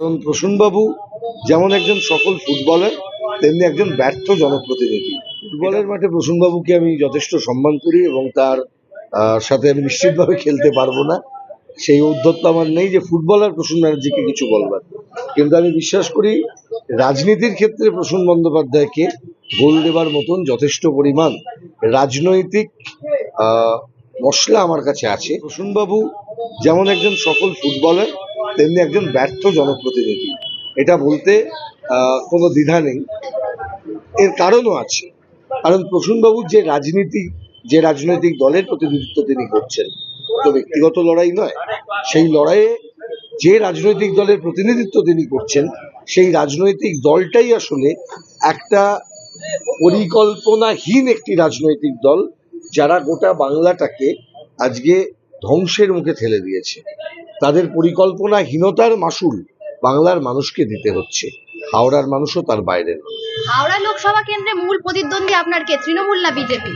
কারণ প্রসূনবাবু যেমন একজন সফল ফুটবলার, তেমনি একজন ব্যর্থ জনপ্রতিনিধি। ফুটবলের মাঠে প্রসূনবাবুকে আমি যথেষ্ট সম্মান করি এবং তার সাথে আমি নিশ্চিতভাবে খেলতে পারব না। সেই উদ্ধত্ত আমার নেই যে ফুটবলার প্রসূন ব্যানার্জিকে কিছু বলবার। কিন্তু আমি বিশ্বাস করি, রাজনীতির ক্ষেত্রে প্রসূন বন্দ্যোপাধ্যায়কে গোল দেবার মতন যথেষ্ট পরিমাণ রাজনৈতিক মশলা আমার কাছে আছে। প্রসূনবাবু যেমন একজন সফল ফুটবলার তেমনি একজন ব্যর্থ জনপ্রতিনিধি। এটা বলতে কোনো দ্বিধা নেই। এর কারণও আছে। কারণ প্রসূনবাবুর যে রাজনীতি, যে রাজনৈতিক দলের প্রতিনিধিত্ব তিনি করছেন, তো ব্যক্তিগত লড়াই নয়। সেই লড়াইয়ে যে রাজনৈতিক দলের প্রতিনিধিত্ব তিনি করছেন, সেই রাজনৈতিক দলটাই আসলে একটা পরিকল্পনাহীন একটি রাজনৈতিক দল, যারা গোটা বাংলাটাকে আজকে ধ্বংসের মুখে ঠেলে দিয়েছে। তাদের পরিকল্পনাহীনতার মাসুল বাংলার মানুষকে দিতে হচ্ছে। হাওড়ার মানুষও তার বাইরে হাওড়া লোকসভা কেন্দ্রে মূল প্রতিদ্বন্দ্বী আপনার কে? তৃণমূল না বিজেপি?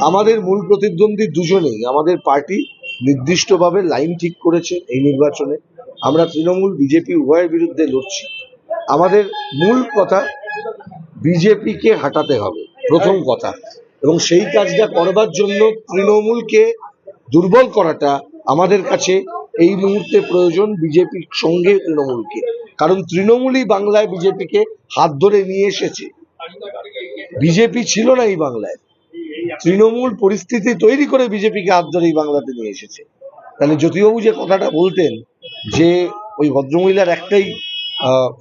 আমাদের মূল প্রতিদ্বন্দ্বী দুজনেই আমাদের পার্টি নির্দিষ্টভাবে লাইন ঠিক করেছে এই নির্বাচনে। আমরা তৃণমূল বিজেপি উভয়ের বিরুদ্ধে লড়ছি। আমাদের মূল কথা বিজেপিকে হাঁটাতে হবে প্রথম কথা। এবং সেই কাজটা করবার জন্য তৃণমূলকে দুর্বল করাটা আমাদের কাছে এই মুহূর্তে প্রয়োজন বিজেপির সঙ্গে তৃণমূলকে। কারণ তৃণমূলই বাংলায় বিজেপিকে হাত ধরে নিয়ে এসেছে। বিজেপি ছিল না এই বাংলায়। তৃণমূল পরিস্থিতি তৈরি করে বিজেপিকে হাত ধরে এই বাংলাতে নিয়ে এসেছে। তাহলে জ্যোতিবাবু যে কথাটা বলতেন, যে ওই ভদ্রমহিলার একটাই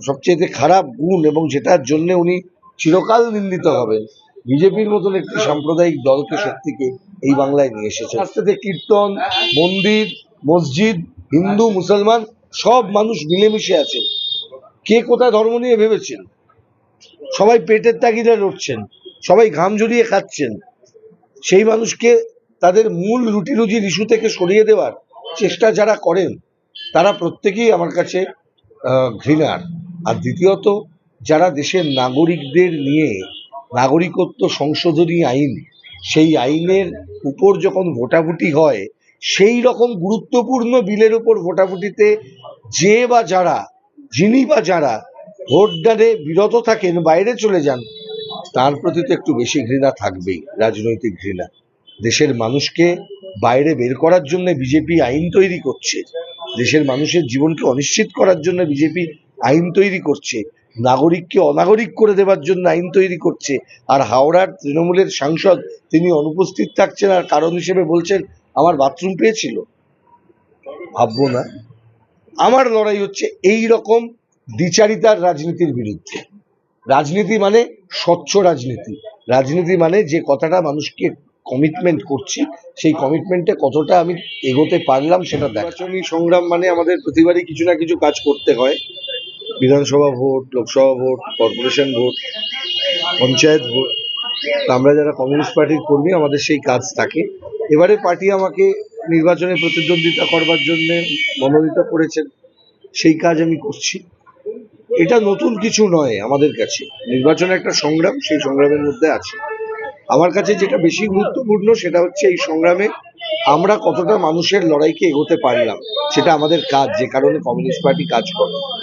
সবচেয়ে খারাপ গুণ এবং যেটার জন্য উনি চিরকাল নিন্দিত হবেন, বিজেপির মতন একটি সাম্প্রদায়িক দলকে শক্তিকে এই বাংলায় নিয়ে এসেছে। রাস্তাতে কীর্তন, মন্দির মসজিদ হিন্দু মুসলমান সব মানুষ মিলেমিশে আছেন কে কোথায় ধর্ম নিয়ে ভেবেছেন? সবাই পেটের তাগিদে লড়ছেন সবাই ঘাম ঝরিয়ে খাচ্ছেন। সেই মানুষকে তাদের মূল রুটি রুজির ইস্যু থেকে সরিয়ে দেওয়ার চেষ্টা যারা করেন তারা প্রত্যেকেই আমার কাছে ঘৃণার। আর দ্বিতীয়ত যারা দেশের নাগরিকদের নিয়ে নাগরিকত্ব সংশোধনী আইন সেই আইনের উপর যখন ভোটাভুটি হয় সেই রকম গুরুত্বপূর্ণ বিলের উপর ভোটাভুটিতে যে বা যারা, যিনি বা যারা ভোটদানে বিরত থাকেন, বাইরে চলে যান, তার প্রতি তো একটু বেশি ঘৃণা থাকবেই, রাজনৈতিক ঘৃণা। দেশের মানুষকে বাইরে বের করার জন্য বিজেপি আইন তৈরি করছে। দেশের মানুষের জীবনকে অনিশ্চিত করার জন্য বিজেপি আইন তৈরি করছে। নাগরিককে অনাগরিক করে দেওয়ার জন্য আইন তৈরি করছে। আর হাওড়ার তৃণমূলের সাংসদ, তিনি অনুপস্থিত থাকছেন আর কারণ হিসেবে বলছেন আমার বাথরুম পেয়েছিল। ভাববো না। আমার লড়াই হচ্ছে এই রকম দ্বিচারিতার রাজনীতির বিরুদ্ধে। রাজনীতি মানে স্বচ্ছ রাজনীতি। রাজনীতি মানে যে কথাটা মানুষকে কমিটমেন্ট করছি, সেই কমিটমেন্টে কতটা আমি এগোতে পারলাম সেটা নির্বাচনী সংগ্রাম মানে আমাদের প্রতিবারই কিছু না কিছু কাজ করতে হয়। বিধানসভা vote, Lok Sabha vote, corporation vote, panchayat vote. আমরা যারা কমিউনিস্ট পার্টির কর্মী, আমাদের সেই কাজ থাকে। এবারে পার্টি আমাকে নির্বাচনে প্রতিদ্বন্দ্বিতা করবার জন্য মনোনীত করেছেন। সেই কাজ আমি করছি। এটা নতুন কিছু নয় আমাদের কাছে। নির্বাচন একটা সংগ্রাম, সেই সংগ্রামের মধ্যে আছে। আমার কাছে যেটা বেশি গুরুত্বপূর্ণ, সেটা হচ্ছে এই সংগ্রামে আমরা কতটা মানুষের লড়াইকে এগোতে পারলাম, সেটা আমাদের কাজ, যে কারণে কমিউনিস্ট পার্টি কাজ করে।